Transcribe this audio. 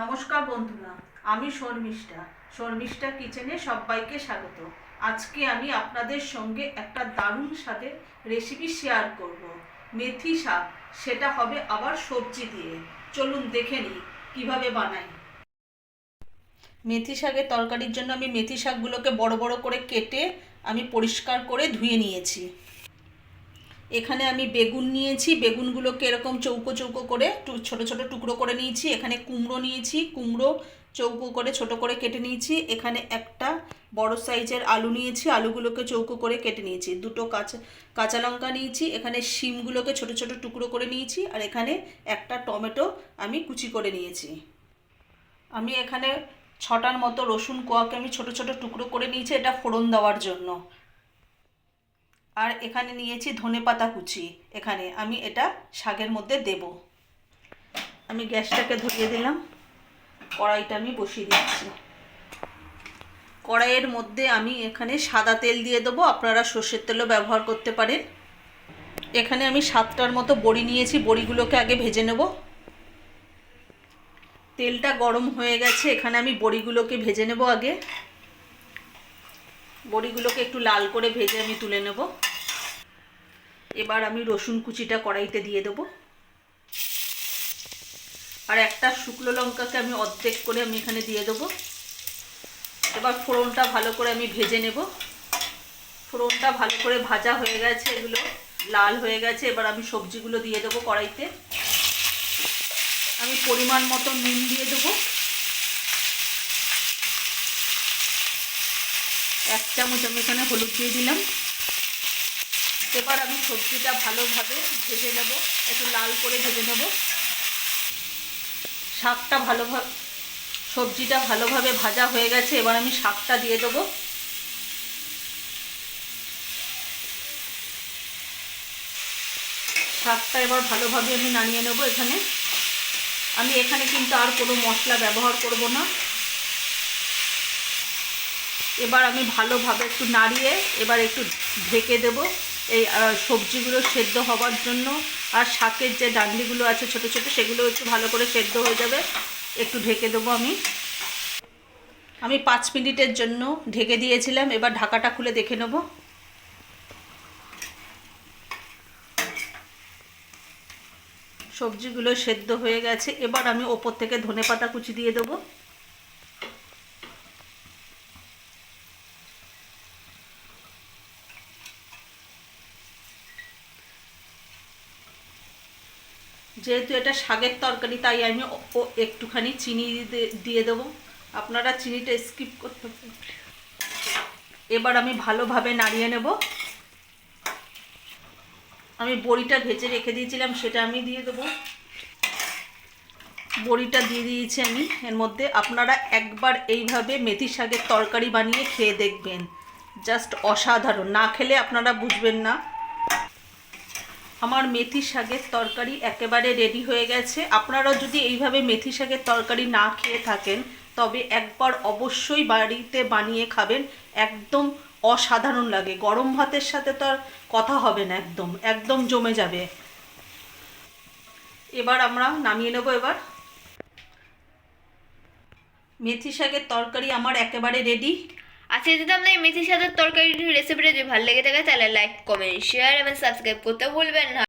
নমস্কার বন্ধুরা, আমি শর্মিষ্ঠা শর্মিষ্ঠা কিচেনে সবাইকে স্বাগত। আজকে আমি আপনাদের সঙ্গে একটা দারুণ স্বাদের রেসিপি শেয়ার করব। মেথি শাক, সেটা হবে আবার সবজি দিয়ে। চলুন দেখে নিই, কীভাবে বানাই। মেথি শাকের তরকারির জন্য আমি মেথি শাকগুলোকে বড় বড় করে কেটে আমি পরিষ্কার করে ধুয়ে নিয়েছি। এখানে আমি বেগুন নিয়েছি, বেগুনগুলোকে এরকম চৌকো চৌকো করে ছোট ছোট টুকরো করে নিয়েছি। এখানে কুমড়ো নিয়েছি, কুমড়ো চৌকো করে ছোট করে কেটে নিয়েছি। এখানে একটা বড় সাইজের আলু নিয়েছি, আলুগুলোকে চৌকো করে কেটে নিয়েছি। দুটো কাঁচা কাঁচা লঙ্কা নিয়েছি, এখানে শিমগুলোকে ছোট ছোট টুকরো করে নিয়েছি, আর এখানে একটা টমেটো আমি কুচি করে নিয়েছি। আমি এখানে ছটার মতো রসুন কোয়াকে আমি ছোট ছোট টুকরো করে নিয়েছি, এটা ফোড়ন দেওয়ার জন্য। আর এখানে নিয়েছি ধনেপাতা কুচি। এখানে আমি এটা শাকের মধ্যে দেব। আমি গ্যাসটাকে ধরিয়ে দিলাম। কড়াইটা আমি বসিয়ে দিচ্ছি। কড়াইয়ের মধ্যে আমি এখানে সাদা তেল দিয়ে দেবো। আপনারা সর্ষের তেলও ব্যবহার করতে পারেন। এখানে আমি সাতটার মতো বড়ি নিয়েছি। বড়িগুলোকে আগে ভেজে নেব। তেলটা গরম হয়ে গেছে। এখানে আমি বড়িগুলোকে ভেজে নেব আগে। বড়িগুলোকে একটু লাল করে ভেজে আমি তুলে নেব। এবার আমি রসুন কুচিটা কড়াইতে দিয়ে দেব। আর একটা শুকনো লঙ্কাকে আমি অর্ধেক করে আমি এখানে দিয়ে দেবো। এবার ফোড়নটা ভালো করে আমি ভেজে নেব। ফোড়নটা ভালো করে ভাজা হয়ে গেছে, এগুলো লাল হয়ে গেছে, এবার আমি সবজিগুলো দিয়ে দেবো কড়াইতে। আমি পরিমাণ মতো নুন দিয়ে দেবো। এক চামচ আমি এখানে হলুদ দিয়ে দিলাম। এবার আমি সবজিটা ভালোভাবে ভেজে নেব। একটু লাল করে ভেজে নেব। শাকটা ভালোভাবে, সবজিটা ভালোভাবে ভাজা হয়ে গেছে। এবার আমি শাকটা দিয়ে দেবো। শাকটা এবার ভালোভাবে আমি নাড়িয়ে নেব এখানে। আমি এখানে কিন্তু আর কোনো মশলা ব্যবহার করব না। এবার আমি ভালোভাবে একটু নাড়িয়ে এবার একটু ঢেকে দেব এই সবজিগুলো সেদ্ধ হওয়ার জন্য। আর শাকের যে ডান্ডিগুলো আছে ছোট ছোট, সেগুলো একটু ভালো করে সেদ্ধ হয়ে যাবে। একটু ঢেকে দেবো আমি। আমি পাঁচ মিনিটের জন্য ঢেকে দিয়েছিলাম। এবার ঢাকাটা খুলে দেখে নেব। সবজিগুলো সেদ্ধ হয়ে গেছে। এবার আমি ওপর থেকে ধনেপাতা কুচি দিয়ে দেবো। যেহেতু এটা শাকের তরকারি, তাই আমি একটুখানি চিনি দিয়ে দেবো। আপনারা চিনিটা স্কিপ করতে এবার আমি ভালোভাবে নাড়িয়ে নেব। আমি বড়িটা ভেজে রেখে দিয়েছিলাম, সেটা আমি দিয়ে দেবো। বড়িটা দিয়ে দিয়েছি আমি। এর মধ্যে আপনারা একবার এইভাবে মেথি শাকের তরকারি বানিয়ে খেয়ে দেখবেন। জাস্ট অসাধারণ। না খেলে আপনারা বুঝবেন না। আমার মেথি শাকের তরকারি একেবারে রেডি হয়ে গেছে। আপনারাও যদি এইভাবে মেথি শাকের তরকারি না খেয়ে থাকেন, তবে একবার অবশ্যই বাড়িতে বানিয়ে খাবেন। একদম অসাধারণ লাগে। গরম ভাতের সাথে তো আর কথা হবে না একদম একদম জমে যাবে। এবার আমরা নামিয়ে নেব এবার। মেথি শাকের তরকারি আমার একেবারে রেডি আচ্ছা যদি আপনার মেথির সাথে তরকারি রেসিপিটা যদি ভালো লেগে থাকে, তাহলে লাইক কমেন্ট শেয়ার এবং সাবস্ক্রাইব করতে ভুলবেন না।